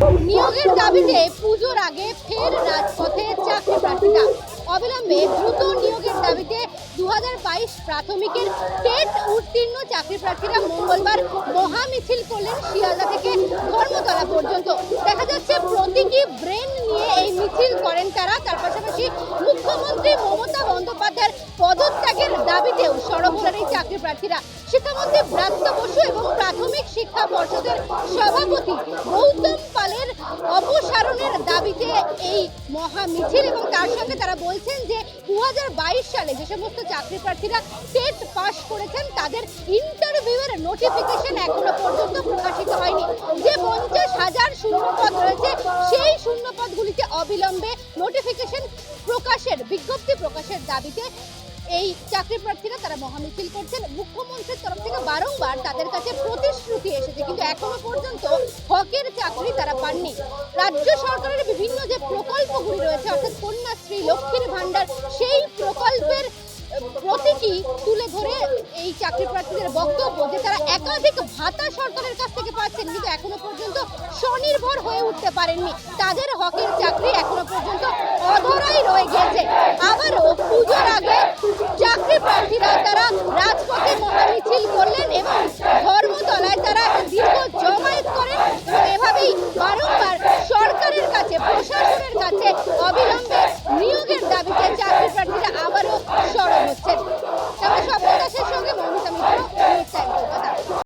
নিয়োগের দাবিতে পুজোর আগে ফের রাজপথে চাকরি প্রার্থীরা। অবিলম্বে দ্রুত নিয়োগের দাবিতে দুই হাজার বাইশ প্রাথমিকের টেট উত্তীর্ণ চাকরি প্রার্থীরা মঙ্গলবার মহা মিছিল করলেন শিয়ালদা থেকে ধর্মতলা পর্যন্ত। দেখা যাচ্ছে প্রতীকী ব্রেন নিয়ে এই মিছিল করেন তারা। তার পাশাপাশি মুখ্যমন্ত্রী মমতা বন্দ্যোপাধ্যায়ের পদত্যাগের দাবিতেও সরব হলেন এই চাকরি প্রার্থীরা। শিক্ষামন্ত্রী ব্রাত্য বসু এবং প্রাথমিক শিক্ষা পর্ষদের সভাপতি গৌতম এই মহা মিছিল এবং তার সঙ্গে তারা বলছেন যে দুই হাজার বাইশ সালে যে সমস্ত চাকরি প্রার্থীরা টেট পাস করেছেন, তাদের ইন্টারভিউয়ের নোটিফিকেশন এখনও পর্যন্ত প্রকাশিত হয়নি। যে পঞ্চাশ হাজার শূন্যপদ রয়েছে, সেই শূন্যপদগুলিতে অবিলম্বে নোটিফিকেশন প্রকাশের, বিজ্ঞপ্তি প্রকাশের দাবিতে এই চাকরি প্রার্থীরা তারা মহামিছিল করছেন। মুখ্যমন্ত্রীর তরফ থেকে বারংবার তাদের কাছে হকের চাকরি তারা পাননি। রাজ্য সরকারের বিভিন্ন যে প্রকল্পগুলি রয়েছে, অর্থাৎ কন্যাশ্রী, লক্ষ্মীর ভাণ্ডার, সেই প্রকল্পের প্রতীকী তুলে ধরে এই চাকরি প্রার্থীদের বক্তব্য যে তারা একাধিক ভাতা সরকারের কাছ থেকে পাচ্ছেন, কিন্তু এখনও পর্যন্ত স্বনির্ভর হয়ে উঠতে পারেননি। তাদের হকের চাকরি এখনও পর্যন্ত অধরাই রয়ে গিয়েছে। আবারও পুজোর আগে চাকরি